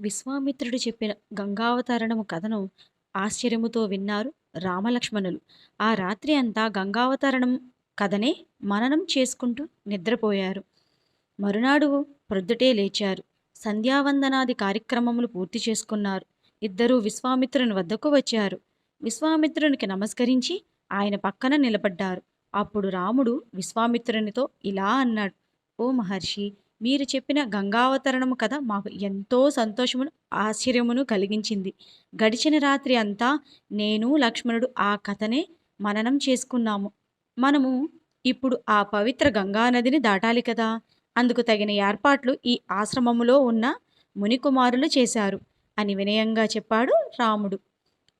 విశ్వామిత్రుడు చెప్పిన గంగావతరణము కథను ఆశ్చర్యముతో విన్నారు రామలక్ష్మణులు. ఆ రాత్రి అంతా గంగావతరణం కథనే మననం చేసుకుంటూ నిద్రపోయారు. మరునాడు ప్రొద్దుటే లేచారు. సంధ్యావందనాది కార్యక్రమములు పూర్తి చేసుకున్నారు. ఇద్దరూ విశ్వామిత్రుని వద్దకు వచ్చారు. విశ్వామిత్రునికి నమస్కరించి ఆయన పక్కన నిలబడ్డారు. అప్పుడు రాముడు విశ్వామిత్రునితో ఇలా అన్నాడు. ఓ మహర్షి మీరు చెప్పిన గంగావతరణము కథ మాకు ఎంతో సంతోషమును ఆశ్చర్యమును కలిగించింది. గడిచిన రాత్రి అంతా నేను లక్ష్మణుడు ఆ కథనే మననం చేసుకున్నాము. మనము ఇప్పుడు ఆ పవిత్ర గంగానదిని దాటాలి కదా! అందుకు తగిన ఏర్పాట్లు ఈ ఆశ్రమములో ఉన్న మునికుమారులు చేశారు అని వినయంగా చెప్పాడు రాముడు.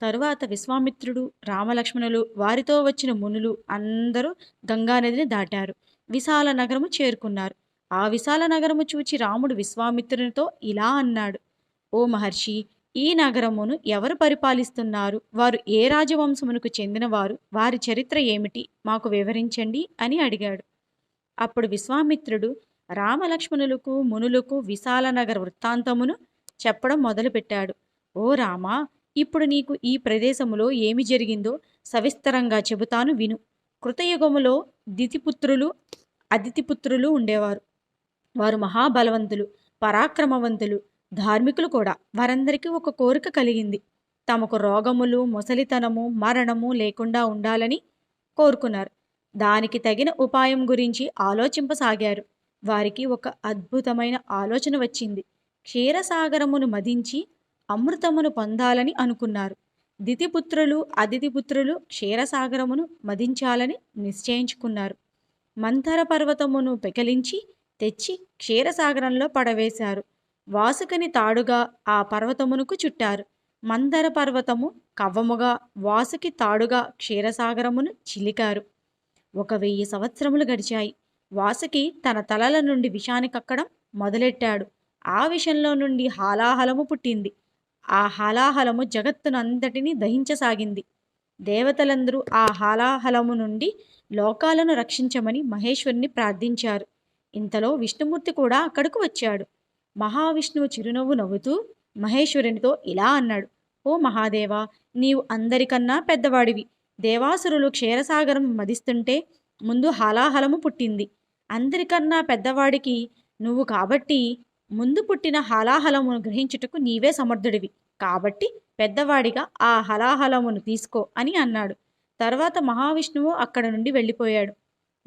తరువాత విశ్వామిత్రుడు రామలక్ష్మణులు వారితో వచ్చిన మునులు అందరూ గంగానదిని దాటారు. విశాల నగరము చేరుకున్నారు. ఆ విశాల నగరము చూచి రాముడు విశ్వామిత్రునితో ఇలా అన్నాడు. ఓ మహర్షి ఈ నగరమును ఎవరు పరిపాలిస్తున్నారు? వారు ఏ రాజవంశమునకు చెందినవారు? వారి చరిత్ర ఏమిటి? మాకు వివరించండి అని అడిగాడు. అప్పుడు విశ్వామిత్రుడు రామలక్ష్మణులకు మునులకు విశాల నగర వృత్తాంతమును చెప్పడం మొదలుపెట్టాడు. ఓ రామా ఇప్పుడు నీకు ఈ ప్రదేశములో ఏమి జరిగిందో సవిస్తరంగా చెబుతాను విను. కృతయుగములో దితిపుత్రులు అదితిపుత్రులు ఉండేవారు. వారు మహాబలవంతులు పరాక్రమవంతులు ధార్మికులు కూడా. వారందరికీ ఒక కోరిక కలిగింది. తమకు రోగములు ముసలితనము మరణము లేకుండా ఉండాలని కోరుకున్నారు. దానికి తగిన ఉపాయం గురించి ఆలోచింపసాగారు. వారికి ఒక అద్భుతమైన ఆలోచన వచ్చింది. క్షీరసాగరమును మదించి అమృతమును పొందాలని అనుకున్నారు. దితిపుత్రులు అతిథిపుత్రులు క్షీరసాగరమును మదించాలని నిశ్చయించుకున్నారు. మంథర పర్వతమును పెకలించి తెచ్చి క్షీరసాగరంలో పడవేశారు. వాసుకని తాడుగా ఆ పర్వతమునకు చుట్టారు. మందర పర్వతము కవ్వముగా వాసుకి తాడుగా క్షీరసాగరమును చిలికారు. ఒక వెయ్యి సంవత్సరములు గడిచాయి. వాసుకి తన తలల నుండి విషాన్ని కక్కడం మొదలెట్టాడు. ఆ విషంలో నుండి హాలాహలము పుట్టింది. ఆ హాలాహలము జగత్తునంతటినీ దహించసాగింది. దేవతలందరూ ఆ హాలాహలము నుండి లోకాలను రక్షించమని మహేశ్వరుని ప్రార్థించారు. ఇంతలో విష్ణుమూర్తి కూడా అక్కడకు వచ్చాడు. మహావిష్ణువు చిరునవ్వు నవ్వుతూ మహేశ్వరునితో ఇలా అన్నాడు. ఓ మహాదేవా నీవు అందరికన్నా పెద్దవాడివి. దేవాసురులు క్షీరసాగరం మదిస్తుంటే ముందు హాలాహలము పుట్టింది. అందరికన్నా పెద్దవాడికి నువ్వు కాబట్టి ముందు పుట్టిన హలాహలమును గ్రహించుటకు నీవే సమర్థుడివి. కాబట్టి పెద్దవాడిగా ఆ హలాహలమును తీసుకో అని అన్నాడు. తర్వాత మహావిష్ణువు అక్కడ నుండి వెళ్ళిపోయాడు.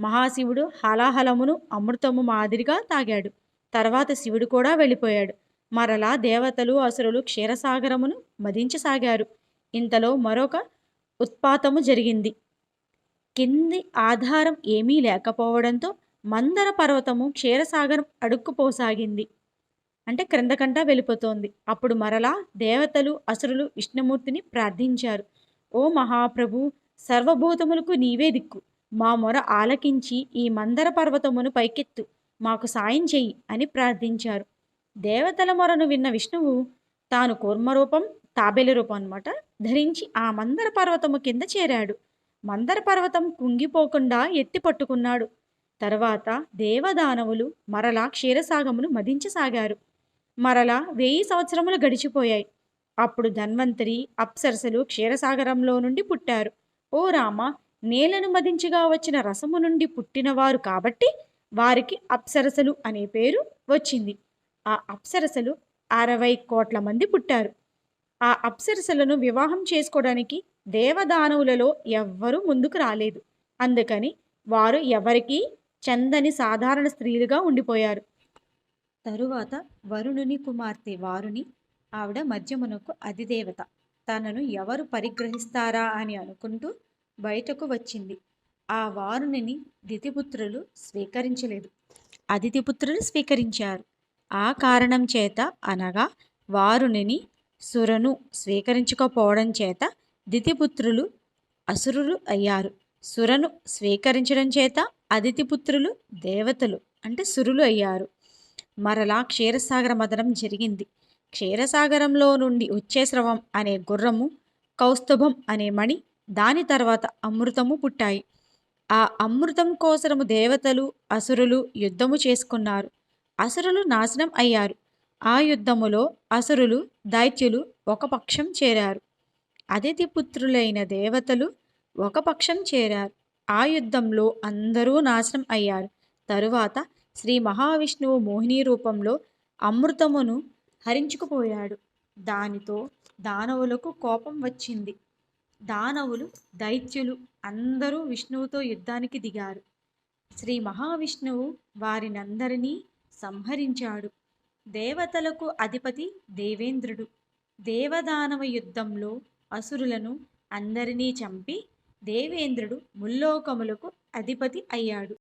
మహాశివుడు హలాహలమును అమృతము మాదిరిగా తాగాడు. తర్వాత శివుడు కూడా వెళ్ళిపోయాడు. మరలా దేవతలు అసురులు క్షీరసాగరమును మదించసాగారు. ఇంతలో మరొక ఉత్పాతము జరిగింది. కింది ఆధారం ఏమీ లేకపోవడంతో మందర పర్వతము క్షీరసాగరం అడుక్కుపోసాగింది అంటే క్రిందకంటా వెళ్ళిపోతోంది. అప్పుడు మరలా దేవతలు అసురులు విష్ణుమూర్తిని ప్రార్థించారు. ఓ మహాప్రభు సర్వభూతములకు నీవే దిక్కు. మా మొర ఆలకించి ఈ మందర పర్వతమును పైకెత్తు మాకు సాయం చెయ్యి అని ప్రార్థించారు. దేవతల మొరను విన్న విష్ణువు తాను కూర్మరూపం తాబేలు రూపం అనమాట ధరించి ఆ మందర పర్వతము కింద చేరాడు. మందర పర్వతం కుంగిపోకుండా ఎత్తి పట్టుకున్నాడు. తర్వాత దేవదానవులు మరలా క్షీరసాగమును మదించసాగారు. మరలా వెయ్యి సంవత్సరములు గడిచిపోయాయి. అప్పుడు ధన్వంతరి అప్సరసలు క్షీరసాగరంలో నుండి పుట్టారు. ఓ రామ నేలను మదించిగా వచ్చిన రసము నుండి పుట్టినవారు కాబట్టి వారికి అప్సరసలు అనే పేరు వచ్చింది. ఆ అప్సరసలు అరవై కోట్ల మంది పుట్టారు. ఆ అప్సరసలను వివాహం చేసుకోవడానికి దేవదానవులలో ఎవ్వరూ ముందుకు రాలేదు. అందుకని వారు ఎవరికీ చందని సాధారణ స్త్రీలుగా ఉండిపోయారు. తరువాత వరుణుని కుమార్తె వారుని ఆవిడ మధ్యమునకు అధిదేవత. తనను ఎవరు పరిగ్రహిస్తారా అని అనుకుంటూ బయటకు వచ్చింది. ఆ వారునిని దితిపుత్రులు స్వీకరించలేదు. అతిథిపుత్రులు స్వీకరించారు. ఆ కారణం చేత అనగా వారునిని సురను స్వీకరించకపోవడం చేత దితిపుత్రులు అసురులు అయ్యారు. సురను స్వీకరించడం చేత అతిథిపుత్రులు దేవతలు అంటే సురులు అయ్యారు. మరలా క్షీరసాగర మదనం జరిగింది. క్షీరసాగరంలో నుండి వచ్చే స్రవం అనే గుర్రము కౌస్తుభం అనే మణి దాని తర్వాత అమృతము పుట్టాయి. ఆ అమృతం కోసరము దేవతలు అసురులు యుద్ధము చేసుకున్నారు. అసురులు నాశనం అయ్యారు. ఆ యుద్ధములో అసురులు దైత్యులు ఒక పక్షం చేరారు. అతిథి పుత్రులైన దేవతలు ఒక పక్షం చేరారు. ఆ యుద్ధంలో అందరూ నాశనం అయ్యారు. తరువాత శ్రీ మహావిష్ణువు మోహిని రూపంలో అమృతమును హరించుకుపోయాడు. దానితో దానవులకు కోపం వచ్చింది. దానవులు దైత్యులు అందరూ విష్ణువుతో యుద్ధానికి దిగారు. శ్రీ మహావిష్ణువు వారినందరినీ సంహరించాడు. దేవతలకు అధిపతి దేవేంద్రుడు. దేవదానవ యుద్ధంలో అసురులను అందరినీ చంపి దేవేంద్రుడు ముల్లోకములకు అధిపతి అయ్యాడు.